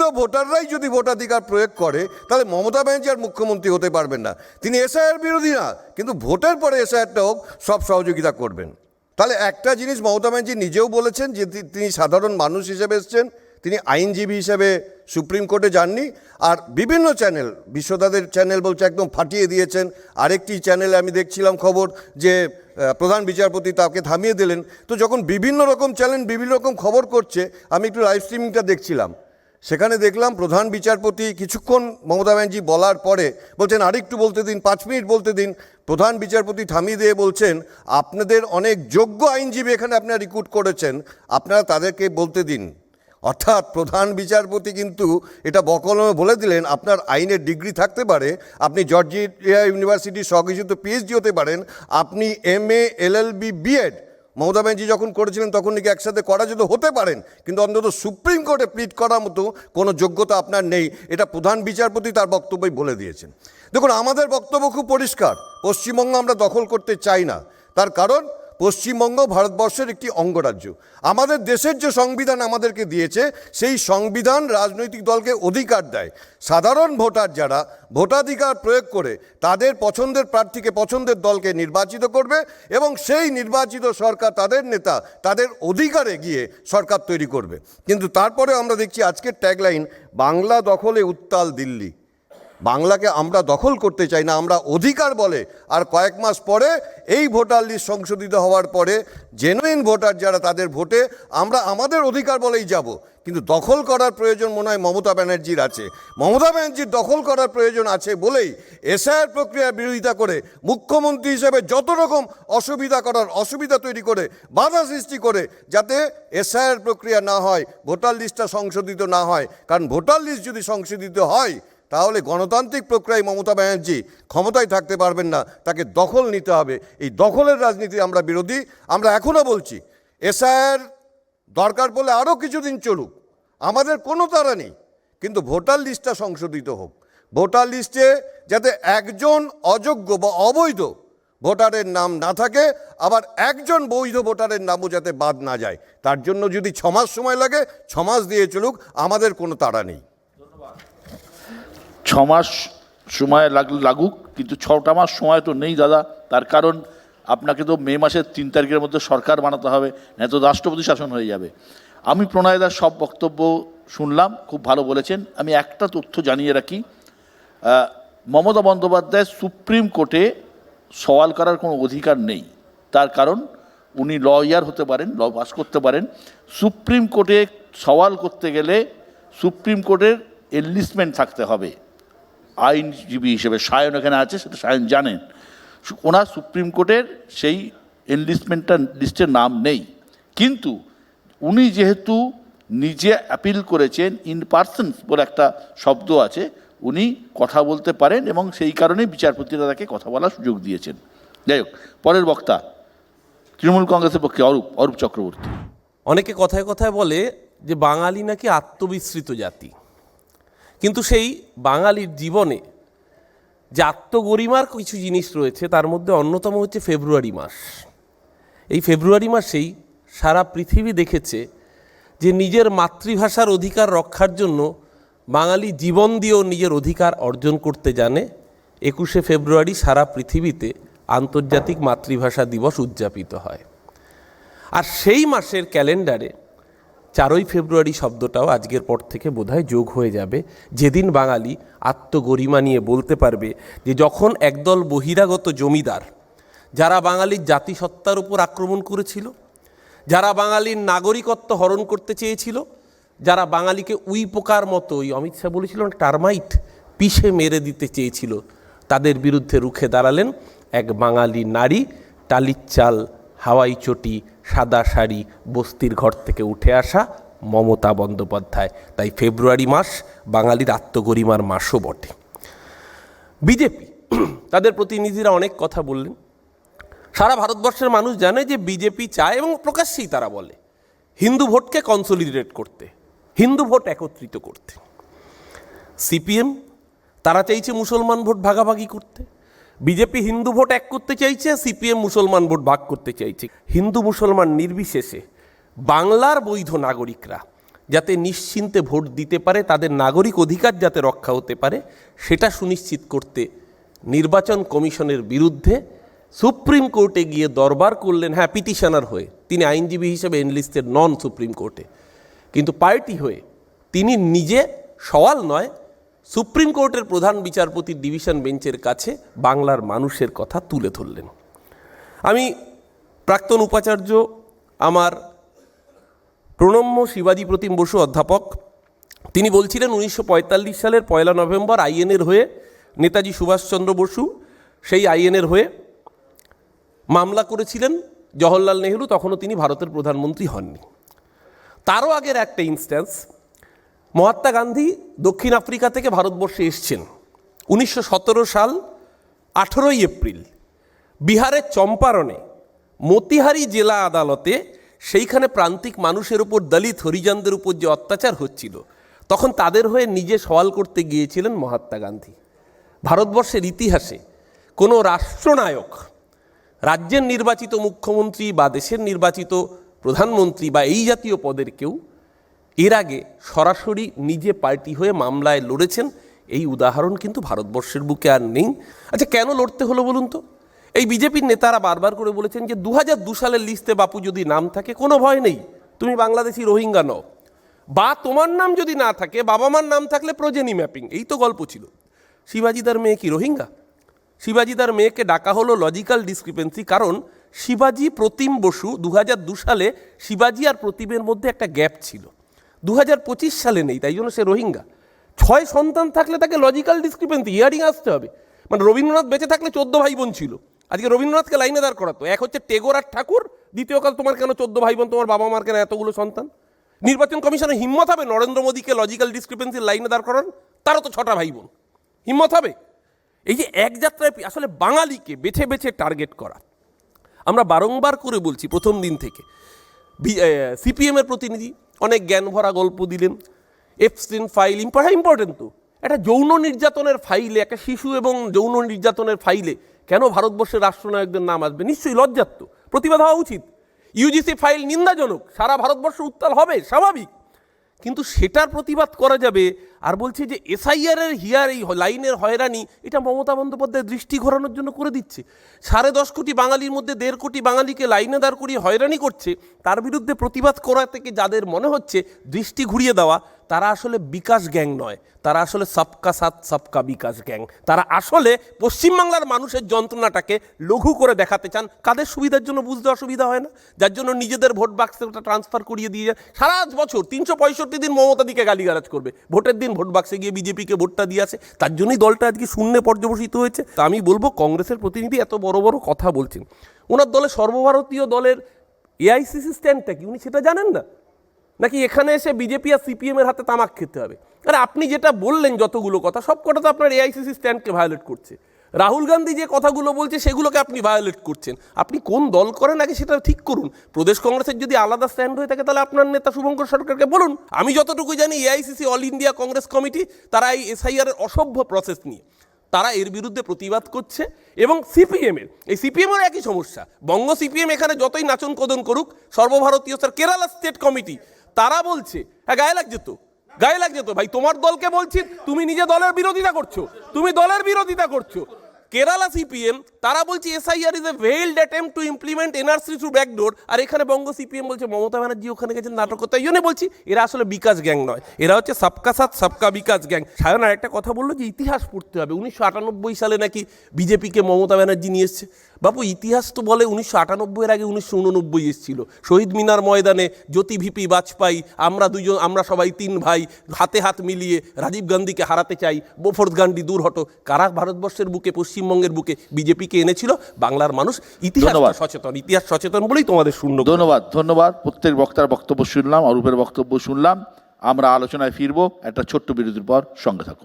প্রকৃত ভোটাররাই যদি ভোটাধিকার প্রয়োগ করে, তাহলে মমতা ব্যানার্জি আর মুখ্যমন্ত্রী হতে পারবেন না। তিনি এসআইআর বিরোধী না, কিন্তু ভোটের পরে এসআইআরটা হোক, সব সহযোগিতা করবেন। তাহলে একটা জিনিস মমতা ব্যানার্জি নিজেও বলেছেন যে তিনি সাধারণ মানুষ হিসেবে এসছেন, তিনি আইনজীবী হিসেবে সুপ্রিম কোর্টে যাননি, আর বিভিন্ন চ্যানেল, বিশ্বদাদের চ্যানেল বলছে একদম ফাটিয়ে দিয়েছেন। আরেকটি চ্যানেলে আমি দেখছিলাম খবর যে প্রধান বিচারপতি তাকে থামিয়ে দিলেন। তো যখন বিভিন্ন রকম চ্যানেল, বিভিন্ন রকম খবর করছে, আমি একটু লাইভ স্ট্রিমিংটা দেখছিলাম। সেখানে দেখলাম প্রধান বিচারপতি কিছুক্ষণ মমতা ব্যানার্জি বলার পরে বলছেন, আরেকটু বলতে দিন, পাঁচ মিনিট বলতে দিন। প্রধান বিচারপতি থামিয়ে দিয়ে বলছেন, আপনাদের অনেক যোগ্য আইনজীবী এখানে আপনারা রিক্রুট করেছেন, আপনারা তাদেরকে বলতে দিন। অর্থাৎ প্রধান বিচারপতি কিন্তু এটা বকলমে বলে দিলেন, আপনার আইনের ডিগ্রি থাকতে পারে, আপনি জর্জিয়া ইউনিভার্সিটির সহযোগিত পিএইচডি হতে পারেন, আপনি M A LLB BEd Mamata Banerjee যখন করেছিলেন, তখন নাকি একসাথে করা যেত, হতে পারেন। কিন্তু অন্তত সুপ্রিম কোর্টে প্লিট করার মতো কোনো যোগ্যতা আপনার নেই। এটা প্রধান বিচারপতি তার বক্তব্যই বলে দিয়েছেন। দেখুন, আমাদের বক্তব্য খুব পরিষ্কার। পশ্চিমবঙ্গ আমরা দখল করতে চাই না। তার কারণ পশ্চিমবঙ্গ ভারতবর্ষের একটি অঙ্গরাজ্য। আমাদের দেশের যে সংবিধান আমাদেরকে দিয়েছে, সেই সংবিধান রাজনৈতিক দলকে অধিকার দেয়। সাধারণ ভোটার যারা ভোটাধিকার প্রয়োগ করে, তাদের পছন্দের প্রার্থীকে পছন্দের দলকে নির্বাচিত করবে এবং সেই নির্বাচিত সরকার তাদের নেতা, তাদের অধিকারে গিয়ে সরকার তৈরি করবে। কিন্তু তারপরে আমরা দেখছি আজকের ট্যাগলাইন বাংলা দখলে উত্তাল দিল্লি। বাংলাকে আমরা দখল করতে চাই না, আমরা অধিকার বলে। আর কয়েক মাস পরে এই ভোটার লিস্ট সংশোধিত হওয়ার পরে জেনুইন ভোটার যারা তাদের ভোটে আমরা আমাদের অধিকার বলেই যাব। কিন্তু দখল করার প্রয়োজন মনে হয় মমতা ব্যানার্জির আছে। মমতা ব্যানার্জির দখল করার প্রয়োজন আছে বলেই এসআইআর প্রক্রিয়ার বিরোধিতা করে মুখ্যমন্ত্রী হিসেবে যত রকম অসুবিধা করার অসুবিধা তৈরি করে, বাধা সৃষ্টি করে, যাতে এসআইআর প্রক্রিয়া না হয়, ভোটার লিস্টটা সংশোধিত না হয়। কারণ ভোটার লিস্ট যদি সংশোধিত হয় তাহলে গণতান্ত্রিক প্রক্রিয়ায় মমতা ব্যানার্জি ক্ষমতায় থাকতে পারবেন না, তাকে দখল নিতে হবে। এই দখলের রাজনীতি আমরা বিরোধী, আমরা এখনও বলছি, এসআইআর দরকার পড়লে আরও কিছুদিন চলুক, আমাদের কোনো তারা নেই, কিন্তু ভোটার লিস্টটা সংশোধিত হোক। ভোটার লিস্টে যাতে একজন অযোগ্য বা অবৈধ ভোটারের নাম না থাকে, আবার একজন বৈধ ভোটারের নামও যাতে বাদ না যায়, তার জন্য যদি ছমাস সময় লাগে, ছমাস দিয়ে চলুক, আমাদের কোনো তাড়া নেই। ছ মাস সময় লাগ- লাগুক, কিন্তু ছটা মাস সময় তো নেই দাদা। তার কারণ আপনাকে তো মে মাসের তিন তারিখের মধ্যে সরকার বানাতে হবে, না তো রাষ্ট্রপতি শাসন হয়ে যাবে। আমি প্রণয়দার সব বক্তব্য শুনলাম, খুব ভালো বলেছেন। আমি একটা তথ্য জানিয়ে রাখি। মমতা বন্দ্যোপাধ্যায় সুপ্রিম কোর্টে সওয়াল করার কোনো অধিকার নেই। তার কারণ উনি লয়ার হতে পারেন, ল পাস করতে পারেন। সুপ্রিম কোর্টে সওয়াল করতে গেলে সুপ্রিম কোর্টের এনলিস্টমেন্ট থাকতে হবে। আইনজীবী হিসেবে সায়ন এখানে আছে, সেটা সায়ন জানেন। ওনার সুপ্রিম কোর্টের সেই এনলিস্টমেন্টটা লিস্টের নাম নেই। কিন্তু উনি যেহেতু নিজে অ্যাপিল করেছেন ইন পার্সনস বলে একটা শব্দ আছে, উনি কথা বলতে পারেন এবং সেই কারণে বিচারপতিরা তাকে কথা বলার সুযোগ দিয়েছেন। যাই হোক, পরের বক্তা, তৃণমূল কংগ্রেসের পক্ষে অরূপ অরূপ চক্রবর্তী। অনেকে কথায় কথায় বলে যে বাঙালি নাকি আত্মবিস্মৃত জাতি। কিন্তু সেই বাঙালির জীবনে যে আত্মগরিমার কিছু জিনিস রয়েছে, তার মধ্যে অন্যতম হচ্ছে ফেব্রুয়ারি মাস। এই ফেব্রুয়ারি মাসেই সারা পৃথিবী দেখেছে যে নিজের মাতৃভাষার অধিকার রক্ষার জন্য বাঙালি জীবন দিয়েও নিজের অধিকার অর্জন করতে জানে। একুশে ফেব্রুয়ারি সারা পৃথিবীতে আন্তর্জাতিক মাতৃভাষা দিবস উদযাপিত হয়। আর সেই মাসের ক্যালেন্ডারে চারই ফেব্রুয়ারি শব্দটাও আজকের পর থেকে বোধহয় যোগ হয়ে যাবে। যেদিন বাঙালি আত্মগরিমা নিয়ে বলতে পারবে যে, যখন একদল বহিরাগত জমিদার, যারা বাঙালির জাতিসত্তার উপর আক্রমণ করেছিল, যারা বাঙালির নাগরিকত্ব হরণ করতে চেয়েছিল, যারা বাঙালিকে উই পোকার মতো, ওই অমিত শাহ বলেছিল টার্মাইট পিষে মেরে দিতে চেয়েছিল, তাদের বিরুদ্ধে রুখে দাঁড়ালেন এক বাঙালি নারী, টালির চাল হাওয়াই চটি, সাদা শাড়ি, বস্তির ঘর থেকে উঠে আসা মমতা বন্দ্যোপাধ্যায়। তাই ফেব্রুয়ারি মাস বাঙালির আত্মগরিমার মাসও বটে। বিজেপি, তাদের প্রতিনিধিরা অনেক কথা বললেন। সারা ভারতবর্ষের মানুষ জানে যে বিজেপি চায় এবং প্রকাশ্যেই তারা বলে, হিন্দু ভোটকে কনসলিডেট করতে, হিন্দু ভোট একত্রিত করতে। সিপিএম, তারা চাইছে মুসলমান ভোট ভাগাভাগি করতে। বিজেপি হিন্দু ভোট এক করতে চাইছে সিপিএম মুসলমান ভোট ভাগ করতে চাইছে। হিন্দু মুসলমান নির্বিশেষে বাংলার বৈধ নাগরিকরা যাতে নিশ্চিন্তে ভোট দিতে পারে, তাদের নাগরিক অধিকার যাতে রক্ষা হতে পারে, সেটা সুনিশ্চিত করতে নির্বাচন কমিশনের বিরুদ্ধে সুপ্রিম কোর্টে গিয়ে দরবার করলেন হ্যাঁ পিটিশনার হয়ে। তিনি আইনজীবী হিসেবে এনলিস্টেড নন সুপ্রিম কোর্টে। কিন্তু পার্টি হয়ে তিনি নিজে সওয়াল নয় সুপ্রিম কোর্টের প্রধান বিচারপতির ডিভিশন বেঞ্চের কাছে বাংলার মানুষের কথা তুলে ধরলেন। আমি প্রাক্তন উপাচার্য, আমার প্রণম্য শিবাজী প্রতিম বসু অধ্যাপক, তিনি বলছিলেন উনিশশো পঁয়তাল্লিশ সালের পয়লা নভেম্বর আইএনের হয়ে নেতাজি সুভাষচন্দ্র বসু সেই আইএনের হয়ে মামলা করেছিলেন জওহরলাল নেহরু, তখনও তিনি ভারতের প্রধানমন্ত্রী হননি। তারও আগের একটা ইনস্ট্যান্স মহাত্মা গান্ধী দক্ষিণ আফ্রিকা থেকে ভারতবর্ষে এসছেন, উনিশশো সতেরো সাল, আঠেরোই এপ্রিল। বিহারের চম্পারণে, মতিহারি জেলা আদালতে সেইখানে প্রান্তিক মানুষের উপর দলিত হরিজনদের উপর যে অত্যাচার হচ্ছিল, তখন তাদের হয়ে নিজে সওয়াল করতে গিয়েছিলেন মহাত্মা গান্ধী। ভারতবর্ষের ইতিহাসে কোনো রাষ্ট্রনায়ক, রাজ্যের নির্বাচিত মুখ্যমন্ত্রী বা দেশের নির্বাচিত প্রধানমন্ত্রী বা এই জাতীয় পদের কেউ এর আগে সরাসরি নিজে পার্টি হয়ে মামলায় লড়েছেন, এই উদাহরণ কিন্তু ভারতবর্ষের বুকে আর নেই। আচ্ছা কেন লড়তে হলো বলুন তো? এই বিজেপির নেতারা বারবার করে বলেছেন যে দু হাজার দু সালের লিস্টে বাপু যদি নাম থাকে, কোনো ভয় নেই। তুমি বাংলাদেশি রোহিঙ্গা নও। বা তোমার নাম যদি না থাকে, বাবা মার নাম থাকলে প্রজেনি ম্যাপিং, এই তো গল্প ছিল। শিবাজিদার মেয়ে কি রোহিঙ্গা? শিবাজিদার মেয়েকে ডাকা হলো লজিক্যাল ডিসক্রিপেন্সি, কারণ শিবাজি প্রতিম বসু দু সালে শিবাজি আর প্রতিমের মধ্যে একটা গ্যাপ ছিল। দু হাজার পঁচিশ সালে নেই, তাই জন্য সে রোহিঙ্গা। ছয় সন্তান থাকলে তাকে লজিক্যাল ডিসক্রিপেন্সি হিয়ারিং আসতে হবে। মানে রবীন্দ্রনাথ বেঁচে থাকলে চোদ্দ ভাই বোন ছিল। আজকে রবীন্দ্রনাথকে লাইনে দাঁড় করাতো। এক হচ্ছে টেগোর আর ঠাকুর দ্বিতীয় কাল তোমার কেন চোদ্দ ভাই বোন তোমার বাবা মার কেন এতগুলো সন্তান? নির্বাচন কমিশনের হিম্মত হবে নরেন্দ্র মোদীকে লজিক্যাল ডিসক্রিপেন্সির লাইনে দাঁড় করান? তারও তো ছটা ভাই বোন হিম্মত হবে? এই যে এক যাত্রায় আসলে বাঙালিকে বেছে বেছে টার্গেট করা। আমরা বারংবার করে বলছি প্রথম দিন থেকে। সিপিএমের প্রতিনিধি অনেক জ্ঞান ভরা গল্প দিলেন। এফসিন ফাইল ইম্পর্টা ইম্পর্টেন্ট তো। একটা যৌন নির্যাতনের ফাইলে একটা শিশু এবং যৌন নির্যাতনের ফাইলে কেন ভারতবর্ষের রাষ্ট্রনায়কদের নাম আসবে? নিশ্চয়ই লজ্জাত্ম প্রতিবাদ হওয়া উচিত। ইউজিসি ফাইল নিন্দাজনক। সারা ভারতবর্ষ উত্তাল হবে, স্বাভাবিক। কিন্তু সেটার প্রতিবাদ করা যাবে আর বলছে যে এসআইআরের হিয়ার, এই লাইনের হয়রানি, এটা মমতা বন্দ্যোপাধ্যায় দৃষ্টি ঘোরানোর জন্য করে দিচ্ছে। সাড়ে দশ কোটি বাঙালির মধ্যে দেড় কোটি বাঙালিকে লাইনে দাঁড় করিয়ে হয়রানি করছে, তার বিরুদ্ধে প্রতিবাদ করা থেকে যাদের মনে হচ্ছে দৃষ্টি ঘুরিয়ে দেওয়া তারা আসলে বিকাশ গ্যাং নয়, তারা আসলে সবকা সাথ, সবকা বিকাশ গ্যাং। তারা আসলে পশ্চিমবাংলার মানুষের যন্ত্রণাটাকে লঘু করে দেখাতে চান। কাদের সুবিধার জন্য বুঝতে অসুবিধা হয় না? যার জন্য নিজেদের ভোট বাক্সে ওটা ট্রান্সফার করিয়ে দিয়ে যায় সারা বছর তিনশো পঁয়ষট্টি দিন মমতাদিকে গালিগালাজ করবে। ভোটের দিন ভোট বাক্সে গিয়ে বিজেপিকে ভোটটা দিয়ে আসে। তার জন্যই দলটা আজকে শূন্যে পর্যবসিত হয়েছে। তা আমি বলব, কংগ্রেসের প্রতিনিধি এত বড় বড় কথা বলছেন। ওনার দলে সর্বভারতীয় দলের এআইসিসি স্ট্যান্ডটা কি? উনি সেটা জানেন না? নাকি এখানে এসে বিজেপি আর সিপিএম এর হাতে তামাক খেতে হবে? আরে আপনি যেটা বললেন যতগুলো কথা, সব কটা তো আপনার এআইসিসি স্ট্যান্ডকে ভায়োলেট করছে। রাহুল গান্ধী যে কথাগুলো বলছে, সেগুলোকে আপনি ভায়োলেট করছেন। আপনি কোন দল করেন আগে সেটা ঠিক করুন। প্রদেশ কংগ্রেসের যদি আলাদা স্ট্যান্ড হয়ে থাকে, তাহলে আপনার নেতা শুভঙ্কর সরকারকে বলুন। আমি যতটুকু জানি AICC all India Congress committee তারা এই এসআইআর এর অসভ্য প্রসেস নিয়ে, তারা এর বিরুদ্ধে প্রতিবাদ করছে এবং সিপিএমের এই সিপিএমের একই সমস্যা। বঙ্গ সিপিএম এখানে যতই নাচন কদন করুক, সর্বভারতীয় স্যার কেরালা স্টেট কমিটি তারা বলছে হ্যাঁ গায়ে লাগছে তো, গায়ে লাগছে তো। ভাই, তোমার দলকে বলছি, তুমি নিজে দলের বিরোধিতা করছ, তুমি দলের বিরোধিতা করছ। কেরালা সিপিএম, তারা বলছে SIR is a veiled attempt to implement NRC through backdoor আর এখানে বঙ্গ সিপিএম বলছে, মমতা ব্যানার্জি ওখানে গেছেন নাটক করতে, এই জন্য বলছি, এরা আসলে বিকাশ গ্যাং নয়, এরা হচ্ছে সবকা সাথ, সবকা বিকাশ গ্যাং। সায়ন আর একটা কথা বলল যে, ইতিহাস পড়তে হবে, উনিশশো আটানব্বই সালে নাকি বিজেপিকে মমতা ব্যানার্জি নিয়ে এসছে। বাপু, ইতিহাস তো বলে উনিশশো আটানব্বইয়ের আগে উনিশশো উননব্বই এসেছিল। শহীদ মিনার ময়দানে জ্যোতি ভিপি বাজপাই আমরা দুজন, আমরা সবাই তিন ভাই, হাতে হাত মিলিয়ে রাজীব গান্ধীকে হারাতে চাই, বোফোর্স গান্ধী দূর হটো। কারা ভারতবর্ষের বুকে পশ্চিমবঙ্গের বুকে বিজেপিকে এনেছিল? বাংলার মানুষ ইতিহাস। সচেতন ইতিহাস সচেতন বলেই তোমাদের শূন্য ধন্যবাদ ধন্যবাদ। প্রত্যেক বক্তার বক্তব্য শুনলাম অরূপের বক্তব্য শুনলাম। আমরা আলোচনায় ফিরবো। একটা ছোট্ট বিরতির পর সঙ্গে থাকুন।